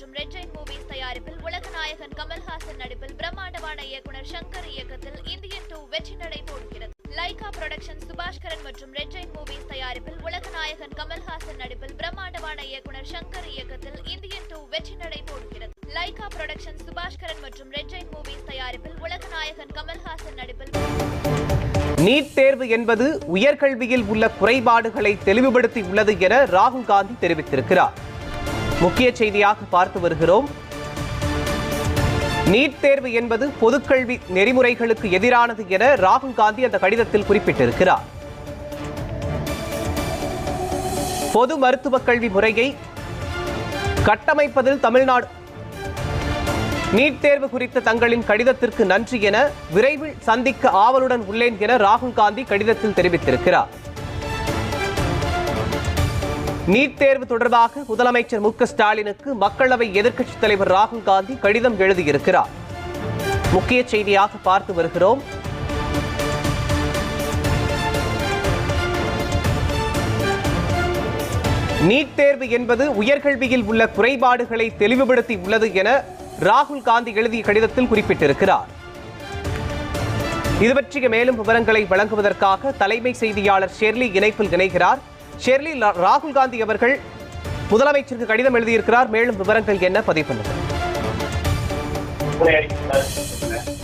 மற்றும் red Jain movies தயாரிப்பில் உலக நாயகன் கமல்ஹாசன் நடிப்பில் பிரம்மாண்டமான இயக்குனர் சங்கர் இயக்கத்தில் இந்தியன் டூ வெற்றி நடை போடுகிறது லைகா புரொடக்ஷன் சுபாஷ்கரன் மற்றும் ரெட் ஜெயின் மூவிஸ் தயாரிப்பில் உலக நாயகன் கமல்ஹாசன் நடிப்பில் பிரம்மாண்டமான இயக்குனர் சங்கர் இயக்கத்தில் இந்தியன் டூ வெற்றி நடை போடுகிறது லைகா புரொடக்ஷன் சுபாஷ்கரன் மற்றும் ரெட் ஜெயின் மூவிஸ் தயாரிப்பில் உலக நாயகன் கமல்ஹாசன் நடிப்பில் நீட் தேர்வு என்பது உயர்கல்வியில் உள்ள குறைபாடுகளை தெளிவுபடுத்தி உள்ளது என ராகுல் காந்தி தெரிவித்திருக்கிறார். முக்கிய செய்தியாக பார்த்து வருகிறோம். நீட் தேர்வு என்பது பொதுக்கல்வி நெறிமுறைகளுக்கு எதிரானது என ராகுல் காந்தி அந்த கடிதத்தில் குறிப்பிட்டிருக்கிறார். பொது மருத்துவக் கல்வி முறையை கட்டமைப்பதில் தமிழ்நாடு நீட் தேர்வு குறித்த தங்களின் கடிதத்திற்கு நன்றி என விரைவில் சந்திக்க ஆவலுடன் உள்ளேன் என ராகுல் காந்தி கடிதத்தில் தெரிவித்திருக்கிறார். நீட் தேர்வு தொடர்பாக முதலமைச்சர் மு ஸ்டாலினுக்கு மக்களவை எதிர்க்கட்சித் தலைவர் ராகுல் காந்தி கடிதம் எழுதியிருக்கிறார். முக்கிய செய்தியாக பார்த்து வருகிறோம். நீட் தேர்வு என்பது உயர்கல்வியில் உள்ள குறைபாடுகளை தெளிவுபடுத்தி உள்ளது என ராகுல் காந்தி எழுதிய கடிதத்தில் குறிப்பிட்டிருக்கிறார். இது பற்றிய மேலும் விவரங்களை வழங்குவதற்காக தலைமை செய்தியாளர் ஷெர்லி இணைப்பில் இணைகிறார். ஷெர்லி ராகுல் காந்தி அவர்கள் முதலமைச்சருக்கு கடிதம் எழுதியிருக்கிறார். மேலும் விவரங்கள் என்ன? பதிவு பண்ணுங்கள்.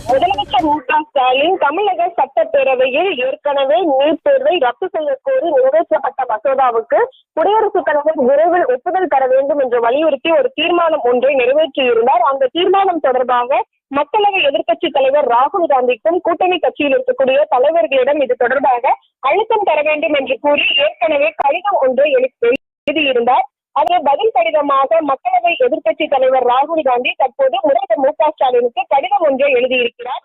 முதலமைச்சர் மு க ஸ்டாலின் தமிழக சட்டப்பேரவையில் ஏற்கனவே நீட் தேர்வை ரத்து செய்ய கோரி நிறைவேற்றப்பட்ட மசோதாவுக்கு குடியரசுத் தலைவர் விரைவில் ஒப்புதல் தர வேண்டும் என்று வலியுறுத்தி ஒரு தீர்மானம் ஒன்றை நிறைவேற்றியிருந்தார். அந்த தீர்மானம் தொடர்பாக மக்களவை எதிர்க்கட்சி தலைவர் ராகுல் காந்திக்கும் கூட்டணி கட்சியில் இருக்கக்கூடிய தலைவர்களிடம் இது தொடர்பாக அழுத்தம் தர வேண்டும் என்று கூறி ஏற்கனவே கடிதம் ஒன்றை எழுதியிருந்தார். அதே பதில் கடிதமாக மக்களவை எதிர்க்கட்சி தலைவர் ராகுல் காந்தி தற்போது முதல்வர் மு க ஸ்டாலினுக்கு கடிதம் ஒன்றை எழுதியிருக்கிறார்.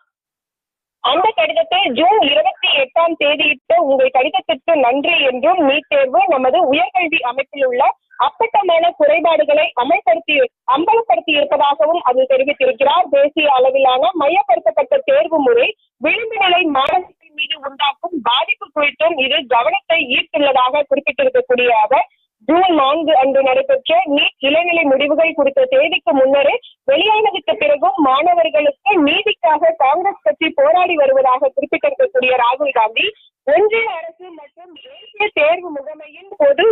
அந்த கடிதத்தை ஜூன் இருபத்தி எட்டாம் தேதியிட்ட உங்கள் கடிதத்திற்கு நன்றி என்றும் நீட் தேர்வு நமது உயர்கல்வி அமைப்பில் உள்ள அப்பட்டமான குறைபாடுகளை அமல்படுத்தி அம்பலப்படுத்தி இருப்பதாகவும் அது தெரிவித்திருக்கிறார். தேசிய அளவிலான மையப்படுத்தப்பட்ட தேர்வு முறை விளிம்பு நிலை மாணவர்கள் மீது உண்டாக்கும் பாதிப்பு குறித்தும் இது கவனத்தை ஈர்த்துள்ளதாக குறிப்பிட்டிருக்கக்கூடிய அவர் ஜூன் நான்கு அன்று நடைபெற்ற நீட் இளநிலை முடிவுகள் குறித்த தேதிக்கு முன்னரே வெளியானதுக்கு பிறகும் மாணவர்களுக்கு நீதிக்காக காங்கிரஸ் கட்சி போராடி வருவதாக குறிப்பிட்டிருக்கக்கூடிய ராகுல் காந்தி ஒன்றிய அரசு மற்றும் தேசிய தேர்வு முகமையின் பொது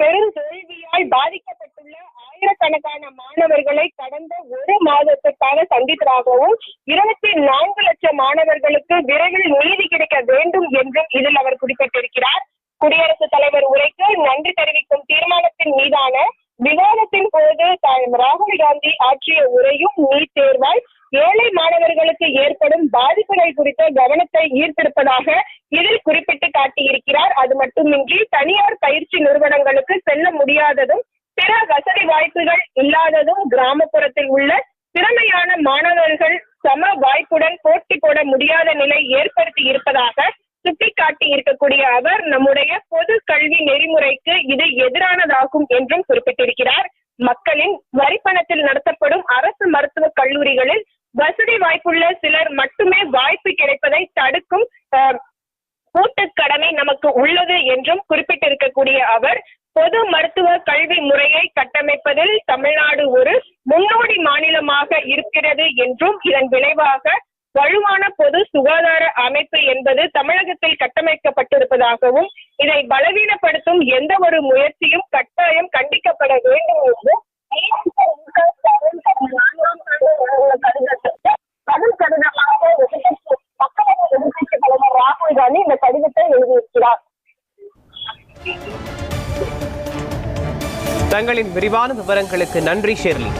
பெரும் தோல்வியால் பாதிக்கப்பட்டுள்ள ஆயிரக்கணக்கான மாணவர்களை கடந்த ஒரு மாதத்துக்காக சந்தித்ததாகவும் இருபத்தி நான்கு லட்சம் மாணவர்களுக்கு விரைவில் நீதி கிடைக்க வேண்டும் என்றும் இதில் அவர் குறிப்பிட்டிருக்கிறார். குடியரசுத் தலைவர் உரை நன்றி தெரிவிக்கும் தீர்மானத்தின் மீதான விவாதத்தின் போது ராகுல் காந்தி ஆற்றிய உரையும் நீட் தேர்வால் ஏழை மாணவர்களுக்கு ஏற்படும் பாதிப்புகள் குறித்த கவனத்தை ஈர்த்திருப்பதாக இதில் குறிப்பிட்டு காட்டியிருக்கிறார். அது மட்டுமின்றி தனியார் பயிற்சி நிறுவனங்களுக்கு செல்ல முடியாததும் பிற வசதி வாய்ப்புகள் இல்லாததும் கிராமப்புறத்தில் உள்ள திறமையான மாணவர்கள் சம வாய்ப்புடன் போட்டி போட முடியாத நிலை ஏற்படுத்தி இருப்பதாக சுட்டிக்காட்டி இருக்கக்கூடிய அவர் நம்முடைய பொது கல்வி நெறிமுறைக்கு இது எதிரானதாகும் என்றும் குறிப்பிட்டிருக்கிறார். மக்களின் வரிப்பணத்தில் நடத்தப்படும் அரசு மருத்துவக் கல்லூரிகளில் வசதி வாய்ப்புள்ள சிலர் மட்டுமே வாய்ப்பு கிடைப்பதை தடுக்கும் அஹ், கடமை நமக்கு உள்ளது என்றும் குறிப்பிட்டிருக்கக்கூடிய அவர் பொது மருத்துவ கல்வி முறையை கட்டமைப்பதில் தமிழ்நாடு ஒரு முன்னோடி மாநிலமாக இருக்கிறது என்றும் இதன் விளைவாக வலுவான பொது சுகாதார அமைப்பு என்பது தமிழகத்தில் கட்டமைக்கப்பட்டிருப்பதாகவும் இதை பலவீனப்படுத்தும் எந்த ஒரு முயற்சியும் கட்டாயம் கண்டிக்கப்பட வேண்டும் என்று நான்காம் கடிதமாக ராகுல் காந்தி இந்த கடிதத்தை எழுதியிருக்கிறார் தங்களின் விரிவான விவரங்களுக்கு நன்றி ஷெர்லி.